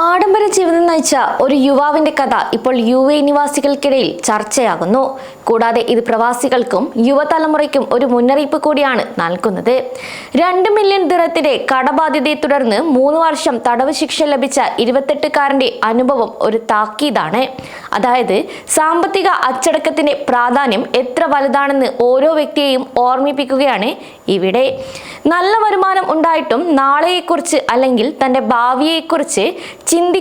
ആട് ആഡംബര ജീവിതം നയിച്ച ഒരു യുവാവിന്റെ കഥ ഇപ്പോൾ യു എ നിവാസികൾക്കിടയിൽ ചർച്ചയാകുന്നു. കൂടാതെ ഇത് പ്രവാസികൾക്കും യുവതലമുറയ്ക്കും ഒരു മുന്നറിയിപ്പ് കൂടിയാണ് നൽകുന്നത്. രണ്ട് മില്യൺ ദിറത്തിന്റെ കടബാധ്യതയെ തുടർന്ന് മൂന്ന് വർഷം തടവ് ശിക്ഷ ലഭിച്ച ഇരുപത്തെട്ടുകാരന്റെ അനുഭവം ഒരു താക്കീതാണ്. അതായത് സാമ്പത്തിക അച്ചടക്കത്തിന്റെ പ്രാധാന്യം എത്ര വലുതാണെന്ന് ഓരോ വ്യക്തിയെയും ഓർമ്മിപ്പിക്കുകയാണ് ഇവിടെ. നല്ല വരുമാനം ഉണ്ടായിട്ടും നാളെയെക്കുറിച്ച് അല്ലെങ്കിൽ തന്റെ ഭാവിയെക്കുറിച്ച്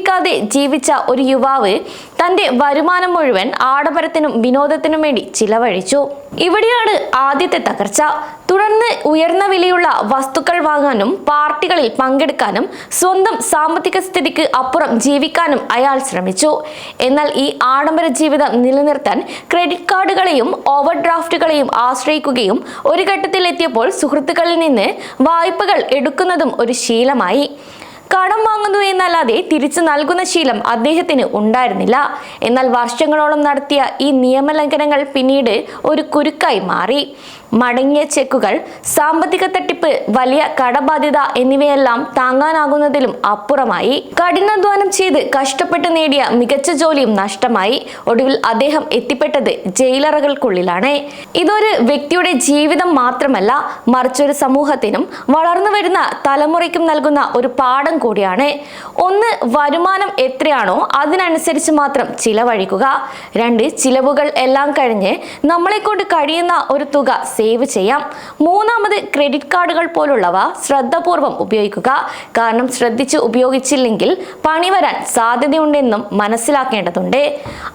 ചിന്തിക്കാതെ ജീവിച്ച ഒരു യുവാവ് തന്റെ വരുമാനം മുഴുവൻ ആഡംബരത്തിനും വിനോദത്തിനും വേണ്ടി ചിലവഴിച്ചു. ഇവിടെയാണ് ആദ്യത്തെ തകർച്ച. തുടർന്ന് ഉയർന്ന വിലയുള്ള വസ്തുക്കൾ വാങ്ങാനും പാർട്ടികളിൽ പങ്കെടുക്കാനും സ്വന്തം സാമ്പത്തിക സ്ഥിതിക്ക് അപ്പുറം ജീവിക്കാനും അയാൾ ശ്രമിച്ചു. എന്നാൽ ഈ ആഡംബര ജീവിതം നിലനിർത്താൻ ക്രെഡിറ്റ് കാർഡുകളെയും ഓവർ ഡ്രാഫ്റ്റുകളെയും ആശ്രയിക്കുകയും ഒരു ഘട്ടത്തിലെത്തിയപ്പോൾ സുഹൃത്തുക്കളിൽ നിന്ന് വായ്പകൾ എടുക്കുന്നതും ഒരു ശീലമായി. കടം വാങ്ങുന്നു എന്നല്ലാതെ തിരിച്ചു നൽകുന്ന ശീലം അദ്ദേഹത്തിന് ഉണ്ടായിരുന്നില്ല. എന്നാൽ വർഷങ്ങളോളം നടത്തിയ ഈ നിയമലംഘനങ്ങൾ പിന്നീട് ഒരു കുരുക്കായി മാറി. മടങ്ങിയ ചെക്കുകൾ സാമ്പത്തിക തട്ടിപ്പ് വലിയ കടബാധ്യത എന്നിവയെല്ലാം താങ്ങാനാകുന്നതിലും അപ്പുറമായി. കഠിനാധ്വാനം ചെയ്ത് കഷ്ടപ്പെട്ട് നേടിയ മികച്ച ജോലിയും നഷ്ടമായി. ഒടുവിൽ അദ്ദേഹം എത്തിപ്പെട്ടത് ജയിലറകൾക്കുള്ളിലാണ്. ഇതൊരു വ്യക്തിയുടെ ജീവിതം മാത്രമല്ല മറിച്ചൊരു സമൂഹത്തിനും വളർന്നു വരുന്ന തലമുറയ്ക്കും നൽകുന്ന ഒരു പാഠം കൂടിയാണ്. ഒന്ന് വരുമാനം എത്രയാണോ അതിനനുസരിച്ച് മാത്രം ചിലവഴിക്കുക. രണ്ട് ചിലവുകൾ എല്ലാം കഴിഞ്ഞ് നമ്മളെ കൊണ്ട് കഴിയുന്ന ഒരു തുക സേവ് ചെയ്യാം. മൂന്നാമത് ക്രെഡിറ്റ് കാർഡുകൾ പോലുള്ളവ ശ്രദ്ധാപൂർവം ഉപയോഗിക്കുക. കാരണം ശ്രദ്ധിച്ച് ഉപയോഗിച്ചില്ലെങ്കിൽ പണി വരാൻ സാധ്യതയുണ്ടെന്നും മനസ്സിലാക്കേണ്ടതുണ്ട്.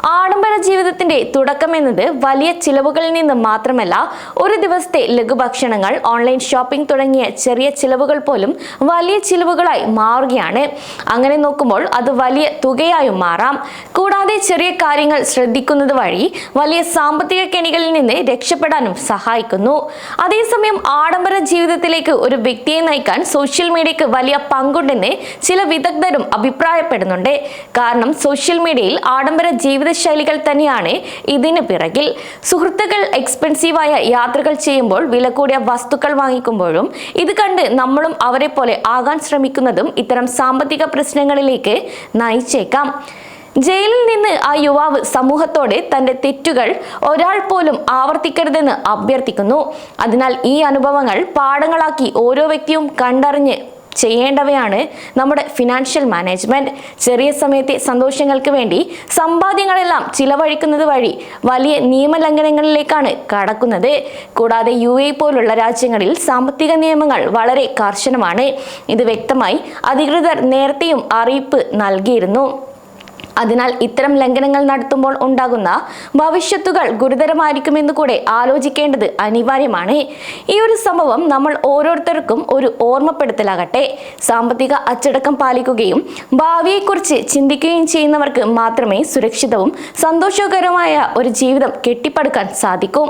ആഡംബര ജീവിതത്തിന്റെ തുടക്കം എന്നത് വലിയ ചിലവുകളിൽ നിന്ന് മാത്രമല്ല ഒരു ദിവസത്തെ ലഘുഭക്ഷണങ്ങൾ ഓൺലൈൻ ഷോപ്പിംഗ് തുടങ്ങിയ ചെറിയ ചിലവുകൾ പോലും വലിയ ചിലവുകളായി മാറുകയാണ്. അങ്ങനെ നോക്കുമ്പോൾ അത് വലിയ തുകയായും മാറാം. കൂടാതെ ചെറിയ കാര്യങ്ങൾ ശ്രദ്ധിക്കുന്നത് വഴി വലിയ സാമ്പത്തിക കെണികളിൽ നിന്ന് രക്ഷപ്പെടാനും സഹായിക്കുന്നു അതേസമയം ആഡംബര ജീവിതത്തിലേക്ക് ഒരു വ്യക്തിയെ നയിക്കാൻ സോഷ്യൽ മീഡിയക്ക് വലിയ പങ്കുണ്ടെന്ന് ചില വിദഗ്ധരും അഭിപ്രായപ്പെടുന്നുണ്ട്. കാരണം സോഷ്യൽ മീഡിയയിൽ ആഡംബര ജീവിതശൈലികൾ തന്നെയാണ് ഇതിന് പിറകിൽ. സുഹൃത്തുക്കൾ എക്സ്പെൻസീവായ യാത്രകൾ ചെയ്യുമ്പോൾ വില കൂടിയ വസ്തുക്കൾ വാങ്ങിക്കുമ്പോഴും ഇത് കണ്ട് നമ്മളും അവരെ പോലെ ആകാൻ ശ്രമിക്കുന്നതും ഇത്തരം സാമ്പത്തിക പ്രശ്നങ്ങളിലേക്ക് നയിച്ചേക്കാം. ജയിലിൽ നിന്ന് ആ യുവാവ് സമൂഹത്തോടെ തന്റെ തെറ്റുകൾ ഒരാൾ പോലും ആവർത്തിക്കരുതെന്ന് അഭ്യർത്ഥിക്കുന്നു. അതിനാൽ ഈ അനുഭവങ്ങൾ പാഠങ്ങളാക്കി ഓരോ വ്യക്തിയും കണ്ടറിഞ്ഞ് ചെയ്യേണ്ടവയാണ് നമ്മുടെ ഫിനാൻഷ്യൽ മാനേജ്മെന്റ് ചെറിയ സമയത്തെ സന്തോഷങ്ങൾക്ക് വേണ്ടി സമ്പാദ്യങ്ങളെല്ലാം ചിലവഴിക്കുന്നത് വഴി വലിയ നിയമലംഘനങ്ങളിലേക്കാണ് കടക്കുന്നത്. കൂടാതെ യു എ പോലുള്ള രാജ്യങ്ങളിൽ സാമ്പത്തിക നിയമങ്ങൾ വളരെ കർശനമാണ്. ഇത് വ്യക്തമായി അധികൃതർ നേരത്തെയും അറിയിപ്പ് നൽകിയിരുന്നു. അതിനാൽ ഇത്തരം ലംഘനങ്ങൾ നടത്തുമ്പോൾ ഉണ്ടാകുന്ന ഭവിഷ്യത്തുകൾ ഗുരുതരമായിരിക്കുമെന്ന് കൂടെ ആലോചിക്കേണ്ടത് അനിവാര്യമാണ്. ഈ ഒരു സംഭവം നമ്മൾ ഓരോരുത്തർക്കും ഒരു ഓർമ്മപ്പെടുത്തലാകട്ടെ. സാമ്പത്തിക അച്ചടക്കം പാലിക്കുകയും ഭാവിയെക്കുറിച്ച് ചിന്തിക്കുകയും ചെയ്യുന്നവർക്ക് മാത്രമേ സുരക്ഷിതവും സന്തോഷകരമായ ഒരു ജീവിതം കെട്ടിപ്പടുക്കാൻ സാധിക്കൂ.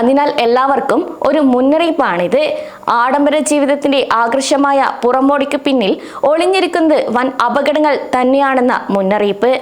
അതിനാൽ എല്ലാവർക്കും ഒരു മുന്നറിയിപ്പാണിത്. ആഡംബര ജീവിതത്തിന്റെ ആകർഷമായ പുറമോടിക്ക് പിന്നിൽ ഒളിഞ്ഞിരിക്കുന്നത് വൻ അപകടങ്ങൾ തന്നെയാണെന്ന മുന്നറിയിപ്പ്.